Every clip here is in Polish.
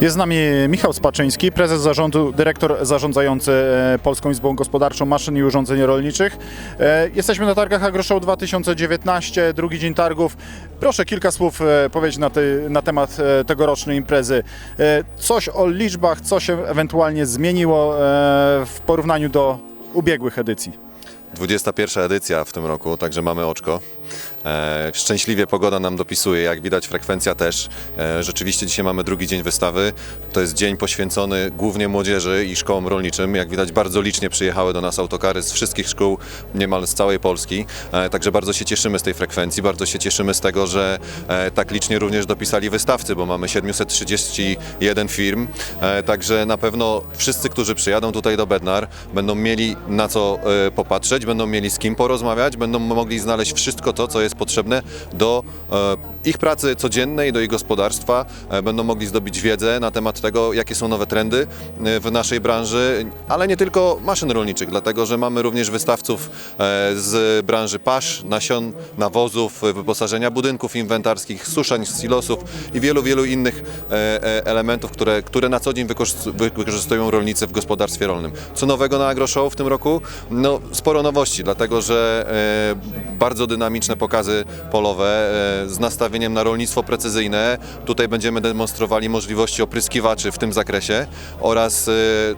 Jest z nami Michał Spaczyński, prezes zarządu, dyrektor zarządzający e, Polską Izbą Gospodarczą Maszyn i Urządzeń Rolniczych. E, Jesteśmy na targach AgroShow 2019, drugi dzień targów. Proszę kilka słów e, powiedzieć na, ty, na temat tegorocznej imprezy. Coś o liczbach, co się ewentualnie zmieniło w porównaniu do ubiegłych edycji. 21 edycja w tym roku, także mamy oczko. E, szczęśliwie pogoda nam dopisuje, jak widać frekwencja też. E, rzeczywiście dzisiaj mamy drugi dzień wystawy. To jest dzień poświęcony głównie młodzieży i szkołom rolniczym. Jak widać bardzo licznie przyjechały do nas autokary z wszystkich szkół, niemal z całej Polski. E, także bardzo się cieszymy z tej frekwencji, bardzo się cieszymy z tego, że e, tak licznie również dopisali wystawcy, bo mamy 731 firm. E, także na pewno wszyscy, którzy przyjadą tutaj do Bednar, będą mieli na co e, popatrzeć, będą mieli z kim porozmawiać, będą mogli znaleźć wszystko to, co jest potrzebne do e, ich pracy codziennej, do ich gospodarstwa. E, Będą mogli zdobyć wiedzę na temat tego, jakie są nowe trendy e, w naszej branży, ale nie tylko maszyn rolniczych, dlatego że mamy również wystawców z branży pasz, nasion, nawozów, wyposażenia budynków inwentarskich, suszań, silosów i wielu, wielu innych elementów, które, które na co dzień wykorzy- wy- wykorzystują rolnicy w gospodarstwie rolnym. Co nowego na AgroShow w tym roku? No, sporo nowości, dlatego że e, bardzo dynamiczne pokazy polowe e, z nastawieniem na rolnictwo precyzyjne. Tutaj będziemy demonstrowali możliwości opryskiwaczy w tym zakresie oraz e,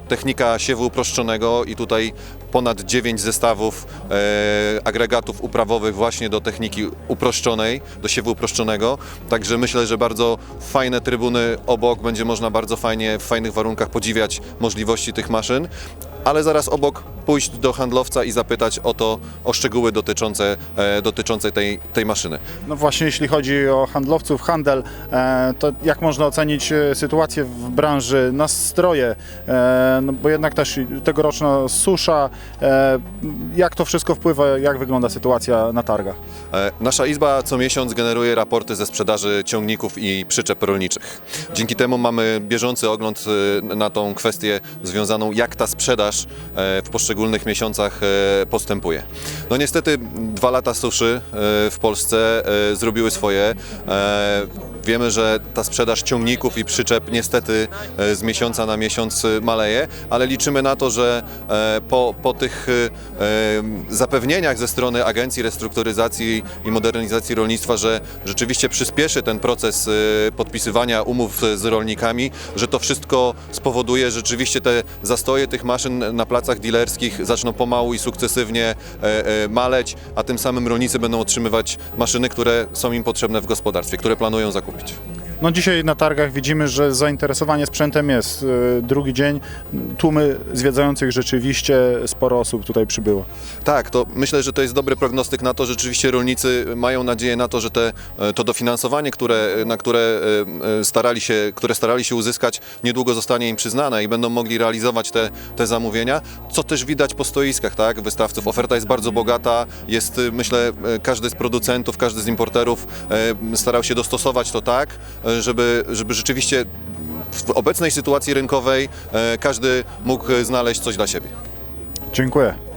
technika siewu uproszczonego i tutaj ponad 9 zestawów agregatów uprawowych właśnie do techniki uproszczonej, do siewu uproszczonego. Także myślę, że bardzo fajne trybuny obok, będzie można bardzo fajnie, w fajnych warunkach podziwiać możliwości tych maszyn. Ale zaraz obok pójść do handlowca i zapytać o to, o szczegóły dotyczące, e, dotyczące tej, tej maszyny. No właśnie, jeśli chodzi o handlowców, handel, e, to jak można ocenić e, sytuację w branży, nastroje, e, no bo jednak też i tegoroczna susza, e, jak to wszystko wpływa, jak wygląda sytuacja na targach? E, Nasza izba co miesiąc generuje raporty ze sprzedaży ciągników i przyczep rolniczych. Dzięki temu mamy bieżący ogląd e, na tą kwestię związaną, jak ta sprzedaż e, w poszczególnych miesiącach e, postępuje. No niestety dwa lata suszy e, w Polsce zrobiły swoje. Wiemy, że ta sprzedaż ciągników i przyczep niestety e, z miesiąca na miesiąc e, maleje, ale liczymy na to, że e, po, po tych zapewnieniach ze strony Agencji Restrukturyzacji i Modernizacji Rolnictwa, że rzeczywiście przyspieszy ten proces podpisywania umów z rolnikami, że to wszystko spowoduje, rzeczywiście te zastoje tych maszyn na placach dealerskich zaczną pomału i sukcesywnie maleć, a tym samym rolnicy będą otrzymywać maszyny, które są im potrzebne w gospodarstwie, które planują быть. No dzisiaj na targach widzimy, że zainteresowanie sprzętem jest. E, Drugi dzień, tłumy zwiedzających rzeczywiście sporo osób tutaj przybyło. Tak, to myślę, że to jest dobry prognostyk na to, że rzeczywiście rolnicy mają nadzieję na to, że te, to dofinansowanie, które, na które e, starali się, które starali się uzyskać, niedługo zostanie im przyznane i będą mogli realizować te, te zamówienia, co też widać po stoiskach, tak, wystawców. Oferta jest bardzo bogata, jest, e, myślę, e, każdy z producentów, każdy z importerów e, starał się dostosować to tak, e, żeby, żeby rzeczywiście w obecnej sytuacji rynkowej e, każdy mógł znaleźć coś dla siebie. Dziękuję.